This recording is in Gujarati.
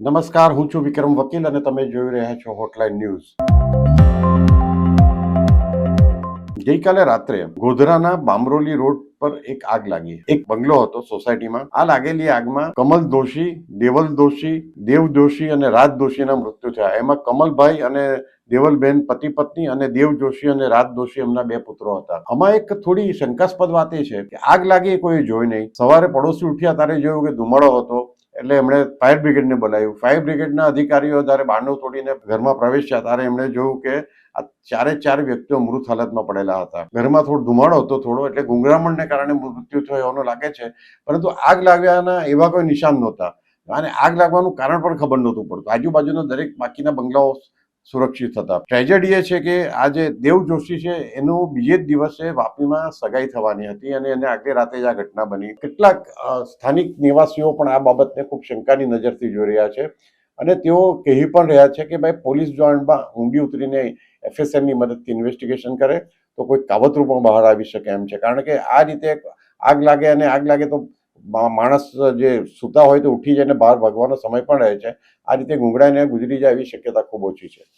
નમસ્કાર, હું છું વિક્રમ વકીલ અને તમે જોઈ રહ્યા છો હોટલાઇન ન્યૂઝ ગઈકાલે રાત્રે ગોધરાના બામરોલી રોડ પર એક આગ લાગી. એક બંગલો હતો સોસાયટીમાં. આ લાગેલી આગમાં કમલ દોશી, દેવલ દોશી, દેવ દોશી અને રાજ દોશીના મૃત્યુ થયા. એમાં કમલભાઈ અને દેવલબેન પતિ પત્ની અને દેવ જોશી અને રાજ દોશી એમના બે પુત્રો હતા. આમાં એક થોડી શંકાસ્પદ વાત એ છે કે આગ લાગી કોઈ જોઈ નહીં. સવારે પડોશી ઉઠ્યા ત્યારે જોયું કે ધુમાડો હતો. એટલે એમણે ફાયર બ્રિગેડને બોલાવ્યું. ફાયર બ્રિગેડના અધિકારીઓ જ્યારે બારણું તોડીને ઘરમાં પ્રવેશ્યા ત્યારે એમણે જોયું કે આ ચારે ચાર વ્યક્તિઓ મૃત હાલતમાં પડેલા હતા. ઘરમાં થોડો ધુમાડો હતો થોડો, એટલે ગુંગરામણને કારણે મૃત્યુ થયો એવાનું લાગે છે. પરંતુ આગ લાગ્યાના એવા કોઈ નિશાન નહોતા. અને આગ લાગવાનું કારણ પણ ખબર નહોતું પડતું. આજુબાજુના દરેક બાકીના બંગલાઓ સુરક્ષિત હતા. ટ્રેજેડી એ છે કે આ જે દેવ જોશી છે, એનું બીજે જ દિવસે વાપીમાં સગાઈ થવાની હતી અને એને આગલી રાતે જ આ ઘટના બની. કેટલાક સ્થાનિક નિવાસીઓ પણ આ બાબતને ખૂબ શંકાની નજરથી જોઈ રહ્યા છે અને તેઓ કહી પણ રહ્યા છે કે ભાઈ પોલીસ જોઈન્ટમાં ઊંડી ઉતરીને એફએસએલની મદદથી ઇન્વેસ્ટિગેશન કરે તો કોઈ કાવતરું પણ બહાર આવી શકે એમ છે. કારણ કે આ રીતે આગ લાગે અને આગ લાગે તો માણસ જે સૂતા હોય તો ઉઠી જાય અને બહાર ભાગવાનો સમય પણ રહે છે. આ રીતે ગુંગળાઈને ગુજરી જાય એવી શક્યતા ખૂબ ઓછી છે.